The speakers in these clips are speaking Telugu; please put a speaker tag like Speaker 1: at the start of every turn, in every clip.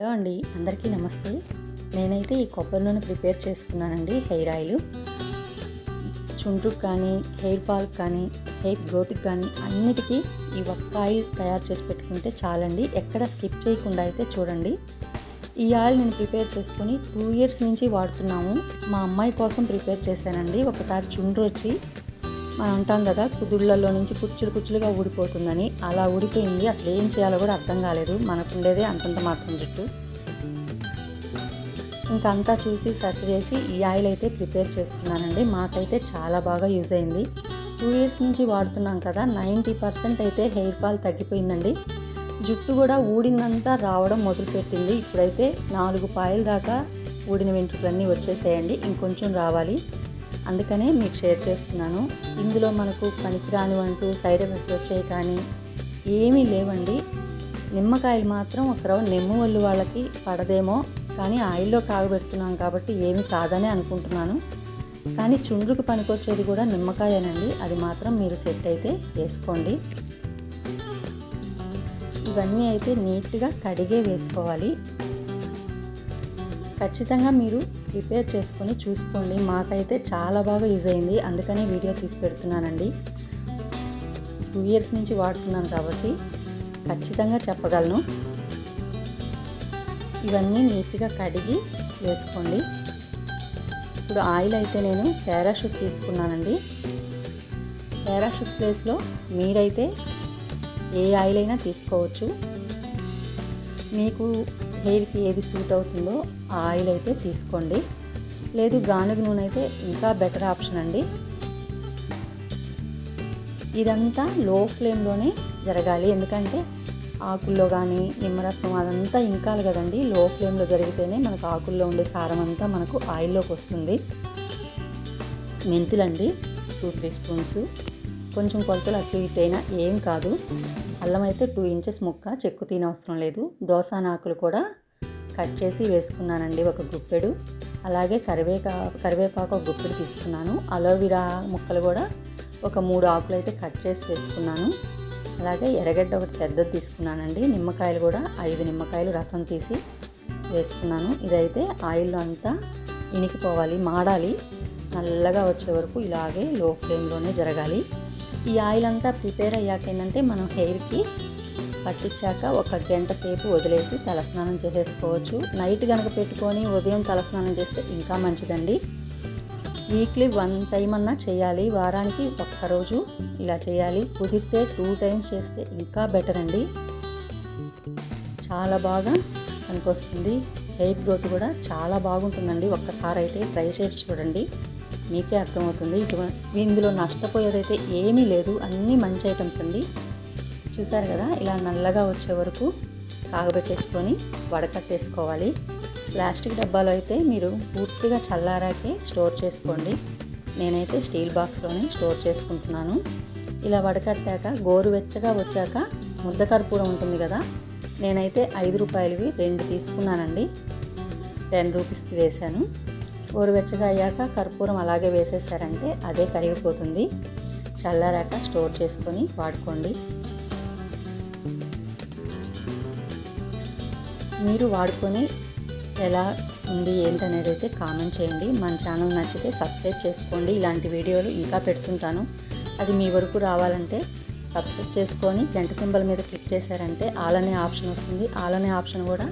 Speaker 1: హలో అండి అందరికీ నమస్తే. నేనైతే ఈ కొబ్బరి నూనె ప్రిపేర్ చేసుకున్నానండి హెయిర్ ఆయిల్. చుండ్రుకు కానీ హెయిర్ ఫాల్కి కానీ హెయిర్ గ్రోత్కి కానీ అన్నిటికీ ఈ ఒక్క ఆయిల్ తయారు చేసి పెట్టుకుంటే చాలండి. ఎక్కడ స్కిప్ చేయకుండా అయితే చూడండి. ఈ ఆయిల్ నేను ప్రిపేర్ చేసుకుని టూ ఇయర్స్ నుంచి వాడుతున్నాము. మా అమ్మాయి కోసం ప్రిపేర్ చేశానండి. ఒకసారి చుండ్రు వచ్చి మనం అంటాం కదా కుదుళ్ళల్లో నుంచి కుచ్చులు కుచ్చులుగా ఊడిపోతుందని. అలా ఊడిపోయింది అసలు ఏం చేయాలో కూడా అర్థం కాలేదు. మనకుండేదే అంతంత మాత్రం జుట్టు. ఇంకా అంతా చూసి సెర్చ్ చేసి ఈ ఆయిల్ అయితే ప్రిపేర్ చేసుకున్నానండి. మాకైతే చాలా బాగా యూజ్ అయింది. టూ ఇయర్స్ నుంచి వాడుతున్నాం కదా నైంటీ పర్సెంట్ అయితే హెయిర్ ఫాల్ తగ్గిపోయిందండి. జుట్టు కూడా ఊడిందంతా రావడం మొదలుపెట్టింది. ఇప్పుడైతే నాలుగు పాయల దాకా ఊడిన వెంట్రుకలన్నీ వచ్చేసేయండి. ఇంకొంచెం రావాలి. అందుకనే మీకు షేర్ చేస్తున్నాను. ఇందులో మనకు పనికిరాని అంటూ సైడ్ ఎఫెక్ట్స్ వచ్చాయి కానీ ఏమీ లేవండి. నిమ్మకాయలు మాత్రం ఒక రవ్వ నిమ్మ ఒళ్ళు వాళ్ళకి పడదేమో కానీ ఆయిల్లో కాగబెడుతున్నాం కాబట్టి ఏమి కాదని అనుకుంటున్నాను. కానీ చుండ్రుకు పనికొచ్చేది కూడా నిమ్మకాయనండి. అది మాత్రం మీరు సెట్ అయితే వేసుకోండి. ఇవన్నీ అయితే నీట్గా కడిగే వేసుకోవాలి. ఖచ్చితంగా మీరు ప్రిపేర్ చేసుకొని చూసుకోండి. మాకైతే చాలా బాగా యూజ్ అయింది. అందుకనే వీడియో తీసి పెడుతున్నానండి. టూ ఇయర్స్ నుంచి వాడుతున్నాను కాబట్టి ఖచ్చితంగా చెప్పగలను. ఇవన్నీ నీట్గా కడిగి వేసుకోండి. ఇప్పుడు ఆయిల్ అయితే నేను పారాషూట్ తీసుకున్నానండి. పారాషూట్ ప్లేస్లో మీరైతే ఏ ఆయిల్ అయినా తీసుకోవచ్చు. మీకు హెయిర్కి ఏది సూట్ అవుతుందో ఆ ఆయిల్ అయితే తీసుకోండి. లేదు గానుగ నూనె అయితే ఇంకా బెటర్ ఆప్షన్ అండి. ఇదంతా లో ఫ్లేమ్లోనే జరగాలి. ఎందుకంటే ఆకుల్లో కానీ నిమ్మరసం అదంతా ఇంకాలి కదండి. లో ఫ్లేమ్లో జరిగితేనే మనకు ఆకుల్లో ఉండే సారం అంతా మనకు ఆయిల్లోకి వస్తుంది. మెంతులండి టూ త్రీ స్పూన్స్. కొంచెం కొలతలు అటు ఇటు అయినా ఏం కాదు. అల్లం అయితే టూ ఇంచెస్ ముక్క చెక్కు తినవసరం లేదు. దోసానాకులు కూడా కట్ చేసి వేసుకున్నానండి ఒక గుప్పెడు. అలాగే కరివేకా కరివేపాకు ఒక గుప్పెడు తీసుకున్నాను. అలోవెరా ముక్కలు కూడా ఒక మూడు ఆకులు అయితే కట్ చేసి వేసుకున్నాను. అలాగే ఎర్రగడ్డ ఒకటి పెద్దది తీసుకున్నానండి. నిమ్మకాయలు కూడా ఐదు నిమ్మకాయలు రసం తీసి వేసుకున్నాను. ఇదైతే ఆయిల్లో అంతా ఇనికిపోవాలి మాడాలి. నల్లగా వచ్చే వరకు ఇలాగే లో ఫ్లేమ్లోనే జరగాలి. ఈ ఆయిల్ అంతా ప్రిపేర్ అయ్యాక ఏంటంటే మనం హెయిర్కి పట్టించాక ఒక గంట సేపు వదిలేసి తలస్నానం చేసేసుకోవచ్చు. నైట్ కనుక పెట్టుకొని ఉదయం తలస్నానం చేస్తే ఇంకా మంచిదండి. వీక్లీ వన్ టైం అన్నా చేయాలి. వారానికి ఒక్కరోజు ఇలా చేయాలి. కుదిరితే టూ టైమ్స్ చేస్తే ఇంకా బెటర్ అండి. చాలా బాగా పనికొస్తుంది. హెయిర్ గ్రోత్ కూడా చాలా బాగుంటుందండి. ఒక్కసారి అయితే ట్రై చేసి చూడండి. మీకే అర్థమవుతుంది. ఇటువంటి ఇందులో నష్టపోయేదైతే ఏమీ లేదు. అన్నీ మంచి ఐటమ్స్ అండి. చూసారు కదా? ఇలా నల్లగా వచ్చే వరకు కాగబెట్టేసుకొని వడకట్టేసుకోవాలి. ప్లాస్టిక్ డబ్బాలో అయితే మీరు పూర్తిగా చల్లారాకే స్టోర్ చేసుకోండి. నేనైతే స్టీల్ బాక్స్లోనే స్టోర్ చేసుకుంటున్నాను. ఇలా వడకట్టాక గోరువెచ్చగా వచ్చాక ముద్ద కర్పూరం ఉంటుంది కదా? నేనైతే ఐదు రూపాయలవి రెండు తీసుకున్నానండి. టెన్ రూపీస్కి వేశాను. గోరువెచ్చగా అయ్యాక కర్పూరం అలాగే వేసేసారంటే అదే కరిగిపోతుంది. చల్లారాక స్టోర్ చేసుకొని వాడుకోండి. మీరు వాడుకొని ఎలా ఉంది ఏంటనేది అయితే కామెంట్ చేయండి. మన ఛానల్ నచ్చితే సబ్స్క్రైబ్ చేసుకోండి. ఇలాంటి వీడియోలు ఇంకా పెడుతుంటాను. అది మీ వరకు రావాలంటే సబ్స్క్రైబ్ చేసుకొని గంట సింబల్ మీద క్లిక్ చేశారంటే ఆల్ అనే ఆప్షన్ వస్తుంది. ఆల్ అనే ఆప్షన్ కూడా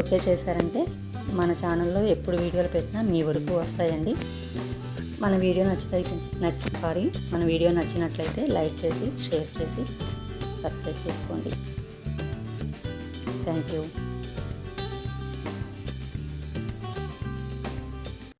Speaker 1: ఓకే చేశారంటే మన ఛానల్లో ఎప్పుడు వీడియోలు పెట్టినా మీ వరకు వస్తాయండి. మన వీడియో నచ్చితే నచ్చి సారీ మన వీడియో నచ్చినట్లయితే లైక్ చేసి షేర్ చేసి సబ్స్క్రైబ్ చేసుకోండి. Thank you.